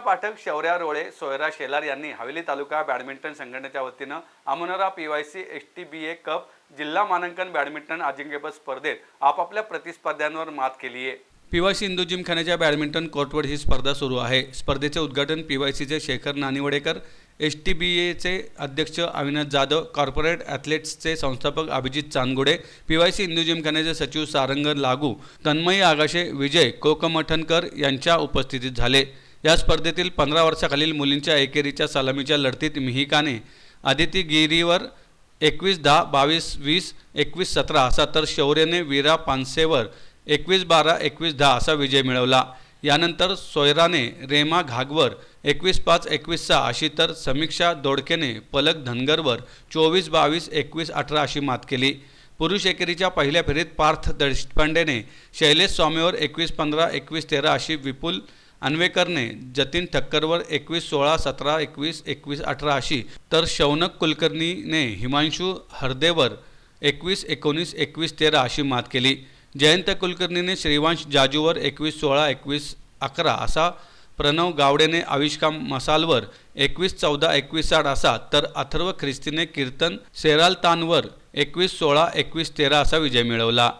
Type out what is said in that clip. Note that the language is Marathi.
पाठक शौर्या रोळे सोयरा शेलार यांनी हवेली तालुका बॅडमिंटन संघटनेच्या वतीनं Amanora P Y C S T B A cup जिल्हा मानांकन बॅडमिंटन अजिंक्यपद स्पर्धेत आपापल्या प्रतिस्पर्ध्यांवर मात केली आहे पी वाय सी इंदू जिमखान्याच्या बॅडमिंटन कोर्टवर ही स्पर्धा सुरू आहे. स्पर्धेचे उद्घाटन पी वाय सीचे Shekhar Nanivadekar S T B एचे अध्यक्ष अविनाश जाधव कॉर्पोरेट ॲथलेट्सचे संस्थापक Abhijit Chandgude P Y C Indu जिमखान्याचे सचिव सारंग लागू तन्मयी आगाशे विजय कोकमठणकर यांच्या उपस्थितीत झाले. या स्पर्धेतील पंधरा वर्षाखालील मुलींच्या एकेरीच्या सलामीच्या लढतीत मिहिकाने आदिती गिरीवर एकवीस दहा बावीस वीस एकवीस सतरा असा तर शौर्यने वीरा पानसेवर एकवीस बारा एकवीस दहा असा विजय मिळवला. यानंतर सोयराने रेमा घागवर एकवीस पाच एकवीस सहा अशी तर समीक्षा दोडकेने पलक धनगरवर चोवीस बावीस एकवीस अठरा अशी मात केली. पुरुष एकेरीच्या पहिल्या फेरीत पार्थ देशपांडेने शैलेश स्वामीवर एकवीस पंधरा एकवीस तेरा अशी विपुल अन्वेकरने जतीन ठक्करवर एकवीस सोळा सतरा एकवीस एकवीस अठरा अशी तर शौनक कुलकर्णीने हिमांशू हरदेवर एकवीस एकोणीस एकवीस तेरा अशी मात केली. जयंत कुलकर्णीने श्रीवांश जाजूवर एकवीस सोळा एकवीस अकरा असा प्रणव गावडेने आविष्का मसालवर एकवीस चौदा एकवीस आठ असा तर अथर्व ख्रिस्तीने कीर्तन सेरालतानवर एकवीस सोळा एकवीस तेरा असा विजय मिळवला.